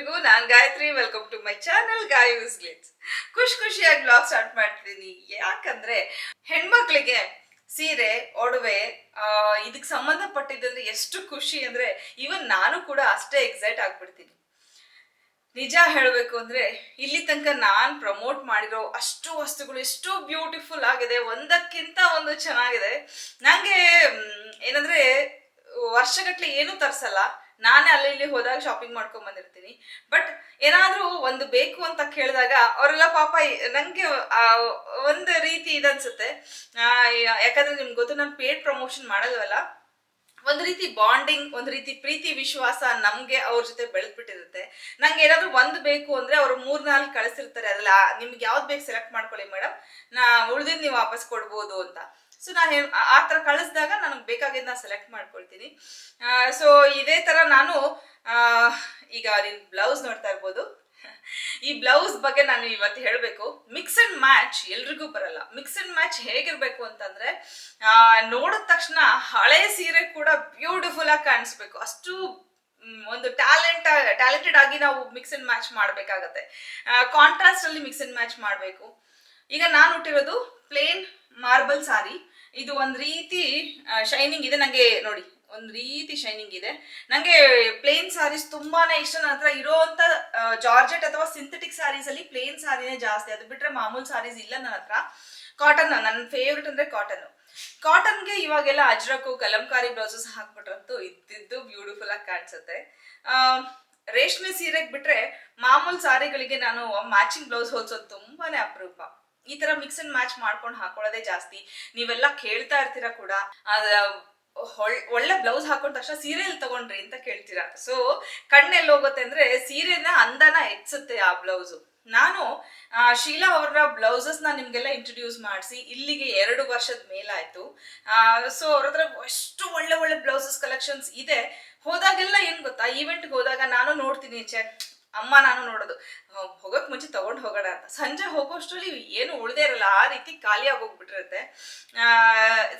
ಎಲ್ರಿಗೂ ನಾನ್ Gayatri welcome to my channel Gayu's glitz ಖುಷಿ ಖುಷಿಯಾಗಿ ಬ್ಲಾಗ್ ಸ್ಟಾರ್ಟ್ ಮಾಡ್ತೀನಿ. ಯಾಕಂದ್ರೆ ಹೆಣ್ಮಕ್ಳಿಗೆ ಸೀರೆ ಒಡವೆ ಇದಕ್ಕೆ ಇದಕ್ ಸಂಬಂಧಪಟ್ಟಿದ್ದಂದ್ರೆ ಎಷ್ಟು ಖುಷಿ ಅಂದ್ರೆ ಇವನ್ ನಾನು ಕೂಡ ಅಷ್ಟೇ ಎಕ್ಸೈಟ್ ಆಗ್ಬಿಡ್ತೀನಿ. ನಿಜ ಹೇಳಬೇಕು ಅಂದ್ರೆ ಇಲ್ಲಿ ತನಕ ನಾನ್ ಪ್ರಮೋಟ್ ಮಾಡಿರೋ ಅಷ್ಟು ವಸ್ತುಗಳು ಎಷ್ಟು ಬ್ಯೂಟಿಫುಲ್ ಆಗಿದೆ. ಒಂದಕ್ಕಿಂತ ಒಂದು ಚೆನ್ನಾಗಿದೆ. ನಂಗೆ ಮ್, ಏನಂದ್ರೆ ವರ್ಷಗಟ್ಲೆ ಏನು ತರ್ಸಲ್ಲ. ನಾನೇ ಅಲ್ಲಿ ಇಲ್ಲಿ ಹೋದಾಗ ಶಾಪಿಂಗ್ ಮಾಡ್ಕೊಂಡ್ ಬಂದಿರ್ತೀನಿ. ಬಟ್ ಏನಾದ್ರೂ ಒಂದು ಬೇಕು ಅಂತ ಕೇಳಿದಾಗ ಅವರೆಲ್ಲ ಪಾಪ ನಂಗೆ ಒಂದು ರೀತಿ ಇದನ್ಸುತ್ತೆ. ಯಾಕಂದ್ರೆ ನಿಮ್ಗೆ ಗೊತ್ತು, ನಾನು ಪೇಡ್ ಪ್ರಮೋಷನ್ ಮಾಡಲ್ವಲ್ಲ? ಒಂದು ರೀತಿ ಬಾಂಡಿಂಗ್ ಒಂದು ರೀತಿ ಪ್ರೀತಿ, ವಿಶ್ವಾಸ ನಮಗೆ ಅವ್ರ ಜೊತೆ ಬೆಳೆದ್ಬಿಟ್ಟಿರುತ್ತೆ. ನಂಗೆ ಏನಾದರೂ ಒಂದು ಬೇಕು ಅಂದ್ರೆ ಅವ್ರು ಮೂರು ನಾಲ್ಕು ಕಳಿಸಿರ್ತಾರೆ ಅದಲ್ಲ ನಿಮ್ಗೆ ಯಾವ್ದು ಬೇಕು ಸೆಲೆಕ್ಟ್ ಮಾಡ್ಕೊಳ್ಳಿ ಮೇಡಮ್ ನಾ ಉಳಿದಿದ್ದು ನೀವು ವಾಪಸ್ ಕೊಡ್ಬೋದು ಅಂತ. ಸೊ ನಾನು ಆ ಥರ ಕಳಿಸಿದಾಗ ನನಗೆ ಬೇಕಾಗಿದ್ದ ಸೆಲೆಕ್ಟ್ ಮಾಡ್ಕೊಳ್ತೀನಿ. ಸೊ ಇದೇ ಥರ ನಾನು ಈಗ ನಿನ್ನ ಬ್ಲೌಸ್ ನೋಡ್ತಾ ಇರ್ಬೋದು. ಈ ಬ್ಲೌಸ್ ಬಗ್ಗೆ ನಾನು ಇವತ್ತು ಹೇಳಬೇಕು. ಮಿಕ್ಸ್ ಅಂಡ್ ಮ್ಯಾಚ್ ಎಲ್ರಿಗೂ ಬರಲ್ಲ. ಮಿಕ್ಸ್ ಅಂಡ್ ಮ್ಯಾಚ್ ಹೇಗಿರ್ಬೇಕು ಅಂತಂದ್ರೆ ನೋಡಿದ ತಕ್ಷಣ ಹಳೆ ಸೀರೆ ಕೂಡ ಬ್ಯೂಟಿಫುಲ್ ಆಗಿ ಕಾಣಿಸ್ಬೇಕು. ಅಷ್ಟು ಒಂದು ಟ್ಯಾಲೆಂಟ್ ಟ್ಯಾಲೆಂಟೆಡ್ ಆಗಿ ನಾವು ಮಿಕ್ಸ್ ಅಂಡ್ ಮ್ಯಾಚ್ ಮಾಡಬೇಕಾಗತ್ತೆ. ಕಾಂಟ್ರಾಸ್ಟ್ ಅಲ್ಲಿ ಮಿಕ್ಸ್ ಅಂಡ್ ಮ್ಯಾಚ್ ಮಾಡಬೇಕು. ಈಗ ನಾನು ಹುಟ್ಟಿರೋದು ಪ್ಲೇನ್ ಮಾರ್ಬಲ್ ಸಾರಿ ಇದು ಒಂದು ರೀತಿ ಶೈನಿಂಗ್ ಇದೆ. ನನಗೆ ನೋಡಿ, ಒಂದು ರೀತಿ ಶೈನಿಂಗ್ ಇದೆ. ನನಗೆ ಪ್ಲೇನ್ ಸಾರೀಸ್ ತುಂಬಾನೇ ಇಷ್ಟ. ನನ್ನ ಹತ್ರ ಇರೋಂತ ಜಾರ್ಜೆಟ್ ಅಥವಾ ಸಿಂಥೆಟಿಕ್ ಸಾರೀಸ್ ಅಲ್ಲಿ ಪ್ಲೇನ್ ಸಾರಿನೇ ಜಾಸ್ತಿ. ಅದು ಬಿಟ್ರೆ ಮಾಮೂಲ್ ಸಾರೀಸ್ ಇಲ್ಲ ನನ್ನ ಹತ್ರ. ಕಾಟನ್ ನನ್ನ ಫೇವ್ರೆಟ್ ಅಂದ್ರೆ ಕಾಟನ್ ಕಾಟನ್ಗೆ ಇವಾಗೆಲ್ಲ ಅಜ್ರಕು ಕಲಂಕಾರಿ ಬ್ಲೌಸಸ್ ಹಾಕ್ಬಿಟ್ರಂತೂ ಇದ್ದಿದ್ದು ಬ್ಯೂಟಿಫುಲ್ ಆಗಿ ಕಾಣಿಸುತ್ತೆ. ರೇಷ್ಮೆ ಸೀರೆಗೆ ಬಿಟ್ರೆ ಮಾಮೂಲ್ ಸಾರಿಗಳಿಗೆ ನಾನು ಮ್ಯಾಚಿಂಗ್ ಬ್ಲೌಸ್ ಹೊಲ್ಸೋದು ತುಂಬಾನೇ ಅಪರೂಪ. ಈ ತರ ಮಿಕ್ಸ್ ಅಂಡ್ ಮ್ಯಾಚ್ ಮಾಡ್ಕೊಂಡು ಹಾಕೊಳ್ಳೋದೇ ಜಾಸ್ತಿ. ನೀವೆಲ್ಲ ಕೇಳ್ತಾ ಇರ್ತೀರಾ ಕೂಡ. ಒಳ್ಳೆ ಬ್ಲೌಸ್ ಹಾಕೊಂಡ ತಕ್ಷಣ ಸೀರೆಯಲ್ಲಿ ತಗೊಂಡ್ರಿ ಅಂತ ಕೇಳ್ತೀರಾ. ಸೊ ಕಣ್ಣೆಲ್ಲಿ ಹೋಗುತ್ತೆ ಅಂದ್ರೆ ಸೀರೆನ ಅಂದನ ಹೆಚ್ಚುತ್ತೆ ಆ ಬ್ಲೌಸು ನಾನು ಶೀಲಾ ಅವರ ಬ್ಲೌಸಸ್ನ ನಿಮ್ಗೆಲ್ಲ ಇಂಟ್ರೊಡ್ಯೂಸ್ ಮಾಡಿಸಿ ಇಲ್ಲಿಗೆ ಎರಡು ವರ್ಷದ ಮೇಲಾಯ್ತು. ಸೊ ಅವ್ರ ಹತ್ರ ಎಷ್ಟು ಒಳ್ಳೆ ಒಳ್ಳೆ ಬ್ಲೌಸಸ್ ಕಲೆಕ್ಷನ್ಸ್ ಇದೆ. ಹೋದಾಗೆಲ್ಲ ಏನ್ ಗೊತ್ತಾ? ಈವೆಂಟ್ಗೆ ಹೋದಾಗ ನಾನು ನೋಡ್ತೀನಿ, ಛೆ ಅಮ್ಮ ನಾನು ನೋಡೋದು. ಹೋಗೋಕ್ ಮುಂಚೆ ತಗೊಂಡು ಹೋಗೋಣ ಅಂತ. ಸಂಜೆ ಹೋಗೋಷ್ಟರಲ್ಲಿ ಏನು ಉಳ್ದೇ ಇರಲ್ಲ, ಆ ರೀತಿ ಖಾಲಿ ಆಗೋಗ್ಬಿಟ್ಟಿರುತ್ತೆ.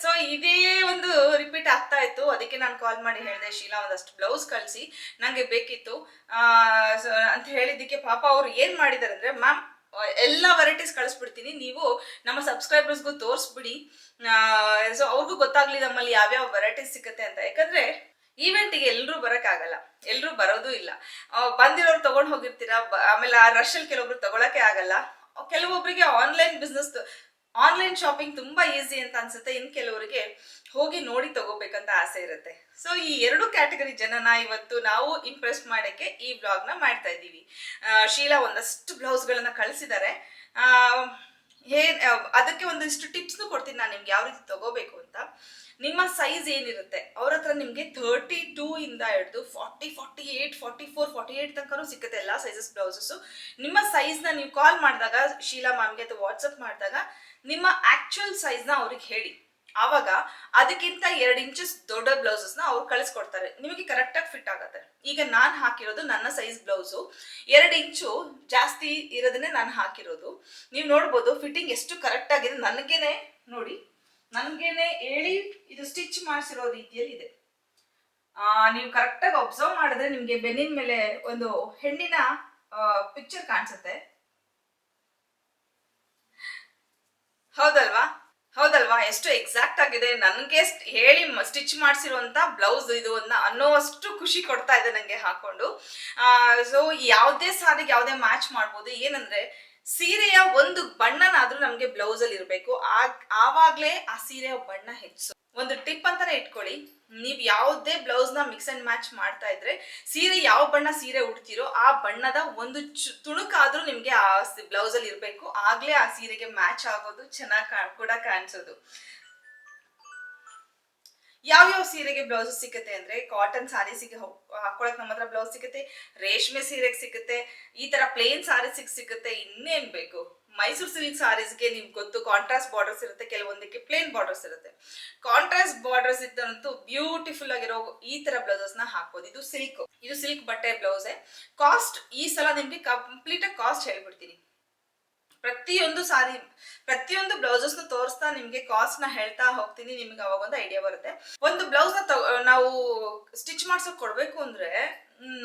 ಸೊ ಇದೇ ಒಂದು ರಿಪೀಟ್ ಆಗ್ತಾ ಇತ್ತು. ಅದಕ್ಕೆ ನಾನು ಕಾಲ್ ಮಾಡಿ ಹೇಳಿದೆ, ಶೀಲಾ ಒಂದಷ್ಟು ಬ್ಲೌಸ್ ಕಳಿಸಿ ನನಗೆ ಬೇಕಿತ್ತು. ಅಂತ ಹೇಳಿದ್ದಕ್ಕೆ ಪಾಪ ಅವ್ರು ಏನು ಮಾಡಿದಾರೆ ಅಂದರೆ, ಮ್ಯಾಮ್, ಎಲ್ಲ ವೆರೈಟೀಸ್ ಕಳಿಸ್ಬಿಡ್ತೀನಿ. ನೀವು ನಮ್ಮ ಸಬ್ಸ್ಕ್ರೈಬರ್ಸ್ಗೂ ತೋರಿಸ್ಬಿಡಿ. ಸೊ ಅವ್ರಿಗೂ ಗೊತ್ತಾಗ್ಲಿ ನಮ್ಮಲ್ಲಿ ಯಾವ್ಯಾವ ವೆರೈಟೀಸ್ ಸಿಗುತ್ತೆ ಅಂತ. ಯಾಕಂದ್ರೆ ಈವೆಂಟಿಗೆ ಎಲ್ಲರೂ ಬರೋಕ್ಕಾಗಲ್ಲ. ಎಲ್ಲರೂ ಬರೋದು ಇಲ್ಲ. ಬಂದಿರೋರು ತಗೊಂಡು ಹೋಗಿರ್ತೀರಾ? ಆಮೇಲೆ ಆ ರಶಲ್ಲಿ ಕೆಲವೊಬ್ರು ತಗೊಳಕ್ಕೆ ಆಗಲ್ಲ. ಕೆಲವೊಬ್ಬರಿಗೆ ಆನ್ಲೈನ್ ಬಿಸ್ನೆಸ್ ಆನ್ಲೈನ್ ಶಾಪಿಂಗ್ ತುಂಬಾ ಈಸಿ ಅಂತ ಅನ್ಸುತ್ತೆ. ಇನ್ ಕೆಲವರಿಗೆ ಹೋಗಿ ನೋಡಿ ತಗೋಬೇಕಂತ ಆಸೆ ಇರುತ್ತೆ. ಸೊ ಈ ಎರಡು ಕ್ಯಾಟಗರಿ ಜನನ ಇವತ್ತು ನಾವು ಇಂಪ್ರೆಸ್ ಮಾಡಕ್ಕೆ ಈ ಬ್ಲಾಗ್ನ ಮಾಡ್ತಾ ಇದ್ದೀವಿ. ಶೀಲಾ ಒಂದಷ್ಟು ಬ್ಲೌಸ್ ಗಳನ್ನ ಕಳಿಸಿದ್ದಾರೆ ಹೇ ಅದಕ್ಕೆ ಒಂದಿಷ್ಟು ಟಿಪ್ಸ್ನು ಕೊಡ್ತೀನಿ. ನಾನು ನಿಮ್ಗೆ ಯಾವ ರೀತಿ ತಗೋಬೇಕು ಅಂತ. ನಿಮ್ಮ ಸೈಜ್ ಏನಿರುತ್ತೆ? ಅವ್ರ ಹತ್ರ ನಿಮಗೆ ಥರ್ಟಿ ಟೂ ಇಂದ ಹಿಡಿದು forty forty eight forty four forty eight ತನಕನೂ ಸಿಗುತ್ತೆ ಎಲ್ಲ ಸೈಜಸ್ ಬ್ಲೌಸಸ್ ನಿಮ್ಮ ಸೈಜ್ನ ನೀವು ಕಾಲ್ ಮಾಡಿದಾಗ, ಶೀಲಾ ಮ್ಯಾಮ್ಗೆ ಅಥವಾ ವಾಟ್ಸಪ್ ಮಾಡಿದಾಗ, ನಿಮ್ಮ ಆಕ್ಚುಯಲ್ ಸೈಜ್ನ ಅವ್ರಿಗೆ ಹೇಳಿ. ಆವಾಗ ಅದಕ್ಕಿಂತ ಎರಡು ಇಂಚಸ್ ದೊಡ್ಡ ಬ್ಲೌಸಸ್ನ ಅವ್ರು ಕಳಿಸ್ಕೊಡ್ತಾರೆ. ನಿಮಗೆ ಕರೆಕ್ಟಾಗಿ ಫಿಟ್ ಆಗುತ್ತೆ. ಈಗ ನಾನು ಹಾಕಿರೋದು ನನ್ನ ಸೈಜ್ ಬ್ಲೌಸು ಎರಡು ಇಂಚು ಜಾಸ್ತಿ ಇರೋದನ್ನೇ ನಾನು ಹಾಕಿರೋದು. ನೀವು ನೋಡ್ಬೋದು ಫಿಟ್ಟಿಂಗ್ ಎಷ್ಟು ಕರೆಕ್ಟ್ ಆಗಿದೆ. ನನಗೇನೆ ನೋಡಿ ನನಗೇನೆ ಹೇಳಿ ಇದು ಸ್ಟಿಚ್ ಮಾಡಿಸಿರೋ ರೀತಿಯಲ್ಲಿ ಇದೆ ನೀವು ಕರೆಕ್ಟಾಗಿ ಅಬ್ಸರ್ವ್ ಮಾಡಿದ್ರೆ ನಿಮಗೆ ಬೆನ್ನಿನ ಮೇಲೆ ಒಂದು ಹೆಣ್ಣಿನ ಪಿಕ್ಚರ್ ಕಾಣಿಸುತ್ತೆ. ಹೌದಲ್ವಾ? ಹೌದಲ್ವಾ? ಎಷ್ಟು ಎಕ್ಸಾಕ್ಟ್ ಆಗಿದೆ. ನನಗೆ ಹೇಳಿ ಸ್ಟಿಚ್ ಮಾಡಿಸಿರುವಂತ ಬ್ಲೌಸ್ ಇದು ಅನ್ನ ಅನ್ನೋವಷ್ಟು ಖುಷಿ ಕೊಡ್ತಾ ಇದೆ ನನಗೆ ಹಾಕೊಂಡು. ಸೊ ಯಾವುದೇ ಸಾರಿಗೆ ಯಾವುದೇ ಮ್ಯಾಚ್ ಮಾಡ್ಬೋದು. ಏನಂದ್ರೆ ಸೀರೆಯ ಒಂದು ಬಣ್ಣನಾದ್ರೂ ನಮ್ಗೆ ಬ್ಲೌಸ್ ಅಲ್ಲಿ ಇರಬೇಕು. ಆವಾಗ್ಲೇ ಆ ಸೀರೆಯ ಬಣ್ಣ ಹೆಚ್ಚು. ಒಂದು ಟಿಪ್ ಅಂತಾನೆ ಇಟ್ಕೊಳ್ಳಿ. ನೀವ್ ಯಾವುದೇ ಬ್ಲೌಸ್ನ ಮಿಕ್ಸ್ ಅಂಡ್ ಮ್ಯಾಚ್ ಮಾಡ್ತಾ ಇದ್ರೆ ಸೀರೆ ಯಾವ ಬಣ್ಣ ಸೀರೆ ಉಡ್ತೀರೋ ಆ ಬಣ್ಣದ ಒಂದು ತುಣುಕಾದ್ರೂ ನಿಮ್ಗೆ ಆ ಬ್ಲೌಸ್ ಅಲ್ಲಿ ಇರ್ಬೇಕು. ಆಗ್ಲೇ ಆ ಸೀರೆಗೆ ಮ್ಯಾಚ್ ಆಗೋದು ಚೆನ್ನಾಗಿ ಕೂಡ ಕಾಣಿಸೋದು. ಯಾವ್ಯಾವ ಸೀರೆಗೆ ಬ್ಲೌಸ್ ಸಿಗುತ್ತೆ ಅಂದ್ರೆ ಕಾಟನ್ ಸಾರೀಸಿಗೆ ಹಾಕೊಳಕ್ ನಮ್ಮ ಹತ್ರ ಬ್ಲೌಸ್ ಸಿಗುತ್ತೆ, ರೇಷ್ಮೆ ಸೀರೆಗೆ ಸಿಗುತ್ತೆ, ಈ ತರ ಪ್ಲೇನ್ ಸಾರೀಸಿಗೆ ಸಿಗುತ್ತೆ, ಇನ್ನೇನ್ ಬೇಕು? ಮೈಸೂರು ಸಿಲ್ಕ್ ಸಾರೀಸ್ಗೆ ನಿಮ್ಗೆ ಗೊತ್ತು ಕಾಂಟ್ರಾಸ್ಟ್ ಬಾರ್ಡರ್ಸ್ ಇರುತ್ತೆ, ಕೆಲವೊಂದಕ್ಕೆ ಪ್ಲೇನ್ ಬಾರ್ಡರ್ಸ್ ಇರುತ್ತೆ. ಕಾಂಟ್ರಾಸ್ಟ್ ಬಾರ್ಡರ್ಸ್ ಇದ್ದಂತೂ ಬ್ಯೂಟಿಫುಲ್ ಆಗಿರೋ ಈ ತರ ಬ್ಲೌಸಸ್ನ ಹಾಕ್ಬೋದು. ಇದು ಸಿಲ್ಕ್ ಇದು ಸಿಲ್ಕ್ ಬಟ್ಟೆ ಬ್ಲೌಸೆ ಕಾಸ್ಟ್ ಈ ಸಲ ನಿಮ್ಗೆ ಕಂಪ್ಲೀಟ್ ಕಾಸ್ಟ್ ಹೇಳ್ಬಿಡ್ತೀನಿ. ಪ್ರತಿಯೊಂದು ಸಾರಿ, ಪ್ರತಿಯೊಂದು ಬ್ಲೌಸಸ್ನ ತೋರಿಸ್ತಾ ನಿಮ್ಗೆ ಕಾಸ್ಟ್ನ ಹೇಳ್ತಾ ಹೋಗ್ತೀನಿ, ನಿಮ್ಗೆ ಅವಾಗ ಒಂದು ಐಡಿಯಾ ಬರುತ್ತೆ. ಒಂದು ಬ್ಲೌಸ್ನ ನಾವು ಸ್ಟಿಚ್ ಮಾಡ್ಸಕ್ ಕೊಡ್ಬೇಕು ಅಂದ್ರೆ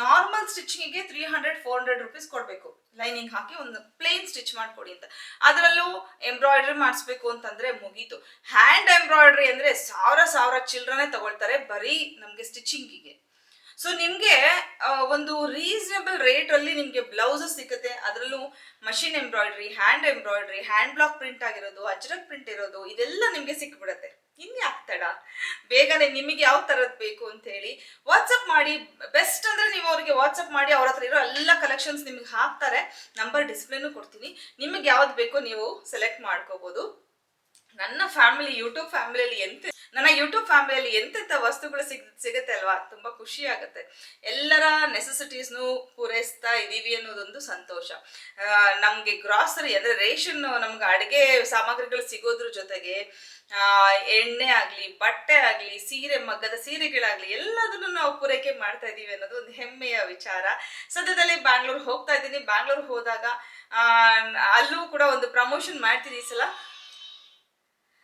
normal ಸ್ಟಿಚಿಂಗಿಗೆ three hundred four hundred rupees ಕೊಡಬೇಕು. ಲೈನಿಂಗ್ ಹಾಕಿ ಒಂದು ಪ್ಲೇನ್ ಸ್ಟಿಚ್ ಮಾಡ್ಕೊಡಿ ಅಂತ. ಅದರಲ್ಲೂ ಎಂಬ್ರಾಯ್ಡ್ರಿ ಮಾಡಿಸ್ಬೇಕು ಅಂತಂದ್ರೆ ಮುಗೀತು. ಹ್ಯಾಂಡ್ ಎಂಬ್ರಾಯ್ಡ್ರಿ ಅಂದ್ರೆ ಸಾವಿರ ಸಾವಿರ ಚಿಲ್ಡ್ರನೇ ತಗೊಳ್ತಾರೆ ಬರೀ ನಮಗೆ ಸ್ಟಿಚಿಂಗಿಗೆ ಸೊ ನಿಮಗೆ ಒಂದು ರೀಸನಬಲ್ ರೇಟ್ ಅಲ್ಲಿ ನಿಮಗೆ ಬ್ಲೌಸ್ ಸಿಗುತ್ತೆ ಅದರಲ್ಲೂ machine embroidery hand embroidery hand block print ಆಗಿರೋದು, ಅಜ್ರಕ್ ಪ್ರಿಂಟ್ ಇರೋದು, ಇದೆಲ್ಲ ನಿಮಗೆ ಸಿಕ್ಬಿಡತ್ತೆ. ಇನ್ಯಾಕ್ ತಡ? ಬೇಗನೆ ನಿಮಗೆ ಯಾವ ಥರದ್ದು ಬೇಕು ಅಂತ ಹೇಳಿ ವಾಟ್ಸಪ್ ಮಾಡಿ. ಬೆಸ್ಟ್ ಅಂದ್ರೆ ನೀವು ಅವರಿಗೆ ವಾಟ್ಸಪ್ ಮಾಡಿ, ಅವ್ರ ಹತ್ರ ಇರೋ ಎಲ್ಲ ಕಲೆಕ್ಷನ್ಸ್ ನಿಮಗೆ ಹಾಕ್ತಾರೆ. ನಂಬರ್ ಡಿಸ್ಪ್ಲೇನು ಕೊಡ್ತೀನಿ. ನಿಮಗೆ ಯಾವ್ದು ಬೇಕೋ ನೀವು ಸೆಲೆಕ್ಟ್ ಮಾಡ್ಕೋಬಹುದು ನನ್ನ ಫ್ಯಾಮಿಲಿ ಯೂಟ್ಯೂಬ್ ಫ್ಯಾಮಿಲಿಯಲ್ಲಿ ಎಂತ ನನ್ನ ಯೂಟ್ಯೂಬ್ ಫ್ಯಾಮಿಲಿಯಲ್ಲಿ ಎಂತೆಂಥ ವಸ್ತುಗಳು ಸಿಗ್, ಸಿಗುತ್ತೆ ಅಲ್ವಾ? ತುಂಬ ಖುಷಿ ಆಗುತ್ತೆ. ಎಲ್ಲರ ನೆಸೆಸಿಟೀಸ್ನು ಪೂರೈಸ್ತಾ ಇದ್ದೀವಿ ಅನ್ನೋದೊಂದು ಸಂತೋಷ. ನಮಗೆ ಗ್ರಾಸರಿ ಅಂದರೆ ರೇಷನ್ ನಮ್ಗೆ ಅಡುಗೆ ಸಾಮಗ್ರಿಗಳು ಸಿಗೋದ್ರ ಜೊತೆಗೆ ಎಣ್ಣೆ ಆಗಲಿ, ಬಟ್ಟೆ ಆಗಲಿ, ಸೀರೆ ಮಗ್ಗದ ಸೀರೆಗಳಾಗಲಿ ಎಲ್ಲದನ್ನು ನಾವು ಪೂರೈಕೆ ಮಾಡ್ತಾ ಇದ್ದೀವಿ ಅನ್ನೋದು ಒಂದು ಹೆಮ್ಮೆಯ ವಿಚಾರ. ಸದ್ಯದಲ್ಲಿ ಬ್ಯಾಂಗ್ಳೂರ್ ಹೋಗ್ತಾ ಇದ್ದೀನಿ. ಬ್ಯಾಂಗ್ಳೂರ್ ಹೋದಾಗ ಅಲ್ಲೂ ಕೂಡ ಒಂದು ಪ್ರಮೋಷನ್ ಮಾಡ್ತೀನಿ ಈ ಸಲ.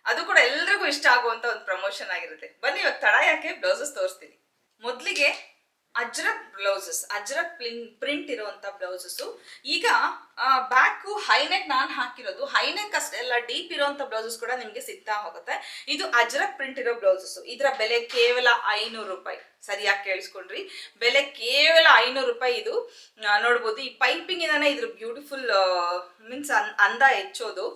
ಅದು ಕೂಡ ಎಲ್ರಿಗೂ ಇಷ್ಟ ಆಗುವಂತ ಒಂದು ಪ್ರಮೋಷನ್ ಆಗಿರುತ್ತೆ. ಬನ್ನಿ ಇವಾಗ ತಡ ಯಾಕೆ? ಬ್ಲೌಸಸ್ ತೋರಿಸ್ತೀನಿ. ಮೊದಲಿಗೆ ಅಜ್ರಕ್ ಬ್ಲೌಸಸ್, ಅಜ್ರಕ್ ಪ್ರಿಂಟ್ ಇರುವಂತ ಬ್ಲೌಸಸ್. ಈಗ ಬ್ಯಾಕು ಹೈನೆಕ್ ನಾನು ಹಾಕಿರೋದು ಹೈನೆಕ್ ಅಷ್ಟೇ ಎಲ್ಲ ಡೀಪ್ ಇರುವಂತ ಬ್ಲೌಸಸ್ ಕೂಡ ನಿಮ್ಗೆ ಸಿಗ್ತಾ ಹೋಗುತ್ತೆ. ಇದು ಅಜ್ರಕ್ ಪ್ರಿಂಟ್ ಇರೋ ಬ್ಲೌಸಸ್. ಇದರ ಬೆಲೆ ಕೇವಲ ಐನೂರು ರೂಪಾಯಿ. ಸರಿಯಾಗಿ ಕೇಳಿಸ್ಕೊಂಡ್ರಿ. ಬೆಲೆ ಕೇವಲ ಐನೂರು ರೂಪಾಯಿ ಇದು. ನೋಡ್ಬೋದು, ಈ ಪೈಪಿಂಗ್ ಇಂದಾನೆ ಇದ್ರ ಬ್ಯೂಟಿಫುಲ್ ಮೀನ್ಸ್ ಅಂದ ಹೆಚ್ಚೋದು.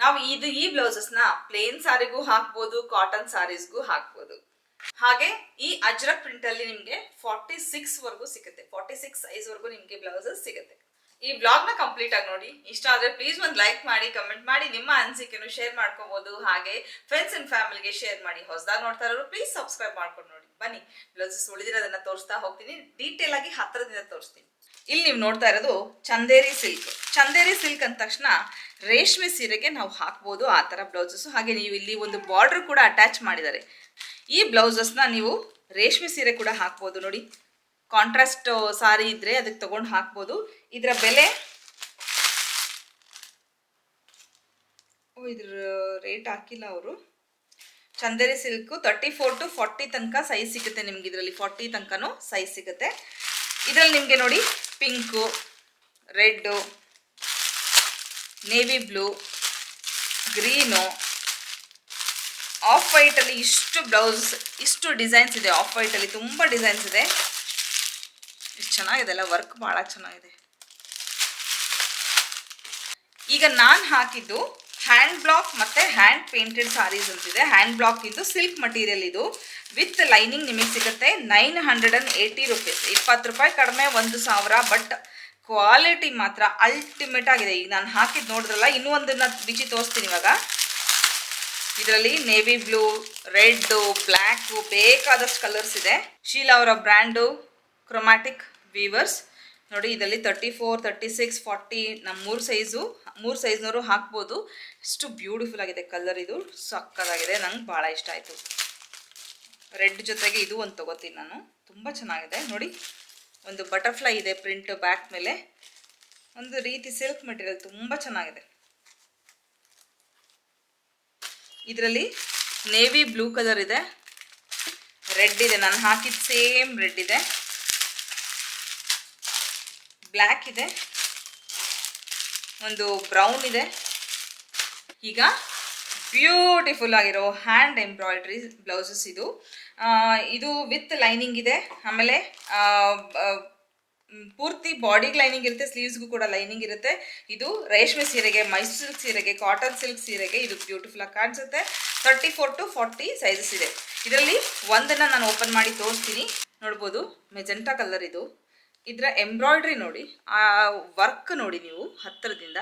ನಾವು ಇದು ಈ ಬ್ಲೌಸಸ್ನ ಪ್ಲೇನ್ ಸಾರಿಗೂ ಹಾಕ್ಬೋದು ಕಾಟನ್ ಸಾರೀಸ್ಗೂ ಹಾಕ್ಬೋದು. ಹಾಗೆ ಈ ಅಜ್ರಕ್ ಪ್ರಿಂಟ್ ಅಲ್ಲಿ ನಿಮ್ಗೆ ಫಾರ್ಟಿ ಸಿಕ್ಸ್ ವರೆಗೂ ಸಿಗುತ್ತೆ. ಫಾರ್ಟಿ ಸಿಕ್ಸ್ ಸೈಜ್ ವರೆಗೂ ನಿಮ್ಗೆ ಬ್ಲೌಸಸ್ ಸಿಗುತ್ತೆ. ಈ ಬ್ಲಾಗ್ನ ಕಂಪ್ಲೀಟ್ ಆಗಿ ನೋಡಿ. ಇಷ್ಟ ಆದರೆ ಪ್ಲೀಸ್ ಒಂದು ಲೈಕ್ ಮಾಡಿ ಕಮೆಂಟ್ ಮಾಡಿ, ನಿಮ್ಮ ಅನಿಸಿಕೆನು ಶೇರ್ ಮಾಡ್ಕೋಬಹುದು ಹಾಗೆ ಫ್ರೆಂಡ್ಸ್ ಅಂಡ್ ಫ್ಯಾಮಿಲಿಗೆ ಶೇರ್ ಮಾಡಿ. ಹೊಸದಾಗಿ ನೋಡ್ತಾ ಇರೋರು ಪ್ಲೀಸ್ ಸಬ್ಸ್ಕ್ರೈಬ್ ಮಾಡ್ಕೊಂಡು ನೋಡಿ. ಬನ್ನಿ. ಬ್ಲೌಸಸ್ ಉಳಿದಿರೋದನ್ನ ತೋರಿಸ್ತಾ ಹೋಗ್ತೀನಿ. ಡೀಟೇಲ್ ಆಗಿ ಹತ್ತಿರದಿಂದ ತೋರಿಸ್ತೀನಿ. ಇಲ್ಲಿ ನೀವು ನೋಡ್ತಾ ಇರೋದು ಚಂದೇರಿ ಸಿಲ್ಕ್ ಚಂದೇರಿ ಸಿಲ್ಕ್ ಅಂದ ತಕ್ಷಣ ರೇಷ್ಮೆ ಸೀರೆಗೆ ನಾವು ಹಾಕ್ಬೋದು ಆ ಥರ ಬ್ಲೌಸಸ್ ಹಾಗೆ ನೀವು ಇಲ್ಲಿ ಒಂದು ಬಾರ್ಡರ್ ಕೂಡ ಅಟ್ಯಾಚ್ ಮಾಡಿದ್ದಾರೆ. ಈ ಬ್ಲೌಸಸ್ನ ನೀವು ರೇಷ್ಮೆ ಸೀರೆ ಕೂಡ ಹಾಕ್ಬೋದು ನೋಡಿ. ಕಾಂಟ್ರಾಸ್ಟ್ ಸಾರಿ ಇದ್ರೆ ಅದಕ್ಕೆ ತಗೊಂಡು ಹಾಕ್ಬೋದು. ಇದರ ಬೆಲೆ? ಇದ್ರ ರೇಟ್ ಹಾಕಿಲ್ಲ ಅವರು. Chanderi silk thirty four to forty ತನಕ ಸೈಜ್ ಸಿಗುತ್ತೆ ನಿಮ್ಗೆ ಇದರಲ್ಲಿ. ಫಾರ್ಟಿ ತನಕನೂ ಸೈಜ್ ಸಿಗುತ್ತೆ. ಇದರಲ್ಲಿ ನಿಮಗೆ ನೋಡಿ pink red navy blue green off ವೈಟಲ್ಲಿ ಇಷ್ಟು ಬ್ಲೌಸ್ ಇಷ್ಟು ಡಿಸೈನ್ಸ್ ಇದೆ. ಆಫ್ ವೈಟಲ್ಲಿ ತುಂಬ ಡಿಸೈನ್ಸ್ ಇದೆ. ಇಷ್ಟು ಚೆನ್ನಾಗಿದೆ ಅಲ್ಲ ವರ್ಕ್ ಭಾಳ ಚೆನ್ನಾಗಿದೆ. ಈಗ ನಾನು ಹಾಕಿದ್ದು ಹ್ಯಾಂಡ್ ಬ್ಲಾಕ್ ಮತ್ತೆ ಹ್ಯಾಂಡ್ ಪೇಂಟೆಡ್ ಸಾರೀಸ್ ಅಂತಿದೆ. ಹ್ಯಾಂಡ್ ಬ್ಲಾಕ್ ಇದು ಸಿಲ್ಕ್ ಮಟೀರಿಯಲ್ ಇದು. ವಿತ್ ಲೈನಿಂಗ್ ನಿಮಗೆ ಸಿಗುತ್ತೆ nine hundred and eighty rupees ಇಪ್ಪತ್ತು ರೂಪಾಯಿ ಕಡಿಮೆ ಒಂದು ಸಾವಿರ ಬಟ್ ಕ್ವಾಲಿಟಿ ಮಾತ್ರ ಅಲ್ಟಿಮೇಟ್ ಆಗಿದೆ. ಈಗ ನಾನು ಹಾಕಿದ್ದು ನೋಡಿದ್ರಲ್ಲ, ಇನ್ನೂ ಒಂದನ್ನ ಬಿಚ್ಚಿ ತೋರಿಸ್ತೀನಿ ಇವಾಗ. ಇದರಲ್ಲಿ ನೇವಿ ಬ್ಲೂ ರೆಡ್ಡು ಬ್ಲ್ಯಾಕು ಬೇಕಾದಷ್ಟು ಕಲರ್ಸ್ ಇದೆ. ಶೀಲಾ ಅವರ ಬ್ರ್ಯಾಂಡು ಕ್ರೊಮ್ಯಾಟಿಕ್ ವೀವರ್ಸ್ ನೋಡಿ, ಇದರಲ್ಲಿ thirty four thirty six forty ನಮ್ಮ ಮೂರು ಸೈಜು ಮೂರು ಸೈಜ್ನವರು ಹಾಕ್ಬೋದು. ಎಷ್ಟು ಬ್ಯೂಟಿಫುಲ್ ಆಗಿದೆ ಕಲರ್ ಇದು. ಸಕ್ಕದಾಗಿದೆ. ನಂಗೆ ಭಾಳ ಇಷ್ಟ ಆಯಿತು. ರೆಡ್ ಜೊತೆಗೆ ಇದು ಒಂದು ತೊಗೋತೀನಿ ನಾನು. ತುಂಬ ಚೆನ್ನಾಗಿದೆ. ನೋಡಿ, ಒಂದು ಬಟರ್ಫ್ಲೈ ಇದೆ ಪ್ರಿಂಟ್ ಬ್ಯಾಕ್ ಮೇಲೆ. ಒಂದು ರೀತಿ ಸಿಲ್ಕ್ ಮೆಟೀರಿಯಲ್ ತುಂಬ ಚೆನ್ನಾಗಿದೆ. ಇದರಲ್ಲಿ ನೇವಿ ಬ್ಲೂ ಕಲರ್ ಇದೆ. ರೆಡ್ ಇದೆ. ನಾನು ಹಾಕಿದ ಸೇಮ್ ರೆಡ್ ಇದೆ. ಬ್ಲ್ಯಾಕ್ ಇದೆ. ಒಂದು ಬ್ರೌನ್ ಇದೆ. ಈಗ ಬ್ಯೂಟಿಫುಲ್ ಆಗಿರೋ ಹ್ಯಾಂಡ್ ಎಂಬ್ರಾಯ್ಡ್ರಿ ಬ್ಲೌಸಸ್ ಇದು. ಇದು ವಿತ್ ಲೈನಿಂಗ್ ಇದೆ. ಆಮೇಲೆ ಪೂರ್ತಿ ಬಾಡಿಗೆ ಲೈನಿಂಗ್ ಇರುತ್ತೆ, ಸ್ಲೀವ್ಸ್ಗೂ ಕೂಡ ಲೈನಿಂಗ್ ಇರುತ್ತೆ. ಇದು ರೇಷ್ಮೆ ಸೀರೆಗೆ, ಮೈಸೂರು ಸಿಲ್ಕ್ ಸೀರೆಗೆ, ಕಾಟನ್ ಸಿಲ್ಕ್ ಸೀರೆಗೆ ಇದು ಬ್ಯೂಟಿಫುಲ್ ಆಗಿ ಕಾಣಿಸುತ್ತೆ. Thirty four to forty sizes ಇದೆ. ಇದರಲ್ಲಿ ಒಂದನ್ನು ನಾನು ಓಪನ್ ಮಾಡಿ ತೋರಿಸ್ತೀನಿ. ನೋಡ್ಬೋದು, ಮೆಜೆಂಟಾ ಕಲರ್ ಇದು. ಇದರ ಎಂಬ್ರಾಯ್ಡ್ರಿ ನೋಡಿ, ಆ ವರ್ಕ್ ನೋಡಿ ನೀವು ಹತ್ತಿರದಿಂದ.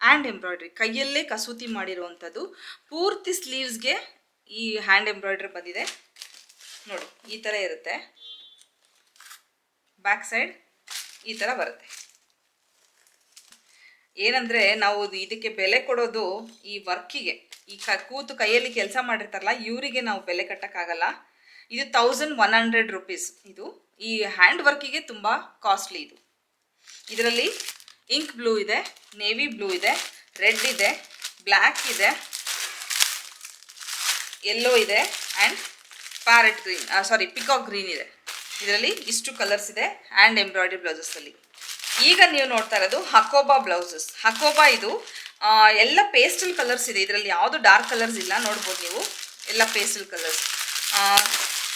ಹ್ಯಾಂಡ್ ಎಂಬ್ರಾಯ್ಡ್ರಿ ಕೈಯಲ್ಲೇ ಕಸೂತಿ ಮಾಡಿರುವಂಥದ್ದು. ಪೂರ್ತಿ ಸ್ಲೀವ್ಸ್ಗೆ ಈ ಹ್ಯಾಂಡ್ ಎಂಬ್ರಾಯ್ಡ್ರಿ ಬಂದಿದೆ. ನೋಡಿ, ಈ ಥರ ಇರುತ್ತೆ. ಬ್ಯಾಕ್ ಸೈಡ್ ಈ ಥರ ಬರುತ್ತೆ. ಏನಂದರೆ, ನಾವು ಇದು- ಇದಕ್ಕೆ ಬೆಲೆ ಕೊಡೋದು ಈ ವರ್ಕಿಗೆ ಈ ಕ, ಕೂತು ಕೈಯಲ್ಲಿ ಕೆಲಸ ಮಾಡಿರ್ತಾರಲ್ಲ, ಇವರಿಗೆ ನಾವು ಬೆಲೆ ಕಟ್ಟೋಕ್ಕಾಗಲ್ಲ. ಇದು ತೌಸಂಡ್ ಒನ್ ಹಂಡ್ರೆಡ್ ರುಪೀಸ್ ಇದು. ಈ ಹ್ಯಾಂಡ್ ವರ್ಕಿಗೆ ತುಂಬ ಕಾಸ್ಟ್ಲಿ ಇದು. ಇದರಲ್ಲಿ ಇಂಕ್ ಬ್ಲೂ ಇದೆ ನೇವಿ ಬ್ಲೂ ಇದೆ ರೆಡ್ ಇದೆ ಬ್ಲ್ಯಾಕ್ ಇದೆ ಎಲ್ಲೋ ಇದೆ and parrot green sorry peacock green ಇದೆ. ಇದರಲ್ಲಿ ಇಷ್ಟು ಕಲರ್ಸ್ ಇದೆ ಆ್ಯಂಡ್ ಎಂಬ್ರಾಯ್ಡ್ರಿ ಬ್ಲೌಸಸ್ಸಲ್ಲಿ ಈಗ ನೀವು ನೋಡ್ತಾ ಇರೋದು ಹಕೋಬಾ ಬ್ಲೌಸಸ್ ಹಕೋಬಾ ಇದು ಎಲ್ಲ ಪೇಸ್ಟಲ್ ಕಲರ್ಸ್ ಇದೆ. ಇದರಲ್ಲಿ ಯಾವುದು ಡಾರ್ಕ್ ಕಲರ್ಸ್ ಇಲ್ಲ ನೋಡ್ಬೋದು ನೀವು. ಎಲ್ಲ ಪೇಸ್ಟಲ್ ಕಲರ್ಸ್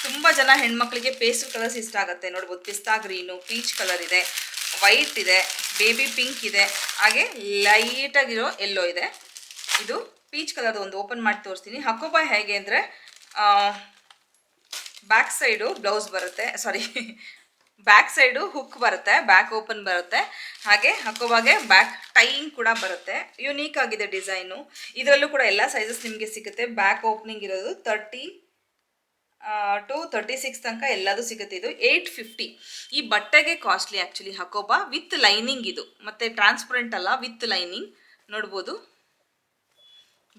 ತುಂಬ ಜನ ಹೆಣ್ಮಕ್ಳಿಗೆ ಪೇಸ್ಟ್ ಕಲರ್ಸ್ ಇಷ್ಟ ಆಗುತ್ತೆ. ನೋಡ್ಬೋದು ಪಿಸ್ತಾ ಗ್ರೀನು, ಪೀಚ್ ಕಲರ್ ಇದೆ ವೈಟ್ ಇದೆ ಬೇಬಿ ಪಿಂಕ್ ಇದೆ, ಹಾಗೆ ಲೈಟಾಗಿರೋ ಎಲ್ಲೋ ಇದೆ. ಇದು ಪೀಚ್ ಕಲರ್ದು ಒಂದು ಓಪನ್ ಮಾಡಿ ತೋರಿಸ್ತೀನಿ. ಹಕೋಬಾ ಹೇಗೆ ಅಂದರೆ ಬ್ಯಾಕ್ ಸೈಡು ಬ್ಲೌಸ್ ಬರುತ್ತೆ ಸಾರಿ ಬ್ಯಾಕ್ ಸೈಡು ಹುಕ್ ಬರುತ್ತೆ ಬ್ಯಾಕ್ ಓಪನ್ ಬರುತ್ತೆ. ಹಾಗೆ ಹಕೋಬಾಗೆ ಬ್ಯಾಕ್ ಟೈಯಿಂಗ್ ಕೂಡ ಬರುತ್ತೆ. ಯುನೀಕ್ ಆಗಿದೆ ಡಿಸೈನು ಇದರಲ್ಲೂ ಕೂಡ ಎಲ್ಲ ಸೈಜಸ್ ನಿಮಗೆ ಸಿಗುತ್ತೆ. ಬ್ಯಾಕ್ ಓಪನಿಂಗ್ ಇರೋದು ತರ್ಟಿ ಟು ತರ್ಟಿ ಸಿಕ್ಸ್ ತನಕ ಎಲ್ಲದೂ ಸಿಗುತ್ತೆ ಇದು. ಏಯ್ಟ್ ಫಿಫ್ಟಿ ಈ ಬಟ್ಟೆಗೆ costly actually hakoba. With lining ಇದು. ಮತ್ತು ಟ್ರಾನ್ಸ್ಪರೆಂಟ್ ಅಲ್ಲ ವಿತ್ ಲೈನಿಂಗ್ ನೋಡ್ಬೋದು.